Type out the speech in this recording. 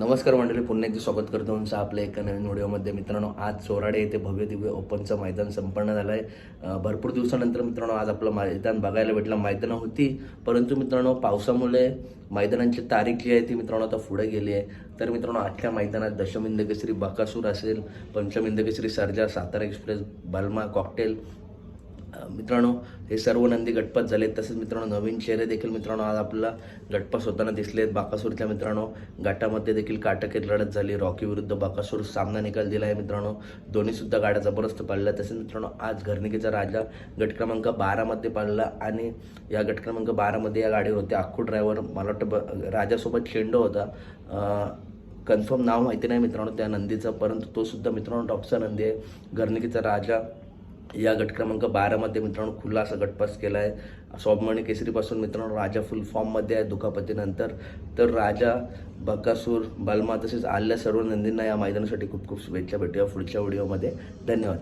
नमस्कार मंडळी पुन्हा एकदा स्वागत करतो तुमचं आपल्या एका नवीन व्हिडिओमध्ये. मित्रांनो आज चोराडे येथे भव्य दिव्य ओपनचं मैदान संपन्न झालं आहे भरपूर दिवसानंतर मित्रांनो आज आपलं मैदान बघायला भेटलं. मैदानं होती परंतु मित्रांनो पावसामुळे मैदानांची तारीख जी आहे ती मित्रांनो आता पुढे गेली आहे. तर मित्रांनो आजच्या मैदानात दशमिंदकेसरी बकासूर बाकासूर असेल पंचमिंदकेसरी सर्जा सातारा एक्सप्रेस बल्मा कॉकटेल मित्रांनो हे सर्व नंदी गटपात झाले तसेच मित्रांनो नवीन चेहरे देखील मित्रांनो आज आपल्याला गटपास होताना दिसले आहेत बाकासूरच्या मित्रांनो गटामध्ये देखील काटकेत लढत झाली. रॉकी विरुद्ध बाकासूर सामना निकाल दिला आहे मित्रांनो. दोन्ही सुद्धा गाड्या जबरदस्त पाडल्या. तसेच मित्रांनो आज घरनिकेचा राजा गट क्रमांक बारामध्ये पाडला आणि या गट क्रमांक बारामध्ये या गाडीवर होते. आखू ड्रायव्हर मला वाटतं ब- राजासोबत चेंडू होता. कन्फर्म नाव माहिती नाही मित्रांनो त्या नंदीचं परंतु तो सुद्धा मित्रांनो टॉपचा नंदी आहे. घरनिकेचा राजा या गट क्रमांक बारामध्ये मित्रांनो खुला असा गटपास केला आहे स्वाभिमानी केसरीपासून मित्रांनो राजा फुल फॉर्ममध्ये आहे दुखापतीनंतर. तर राजा बकासूर बलमा तसेच आल्या सर्व नंदींना या मैदानासाठी खूप खूप शुभेच्छा. भेटूया पुढच्या व्हिडिओमध्ये. धन्यवाद.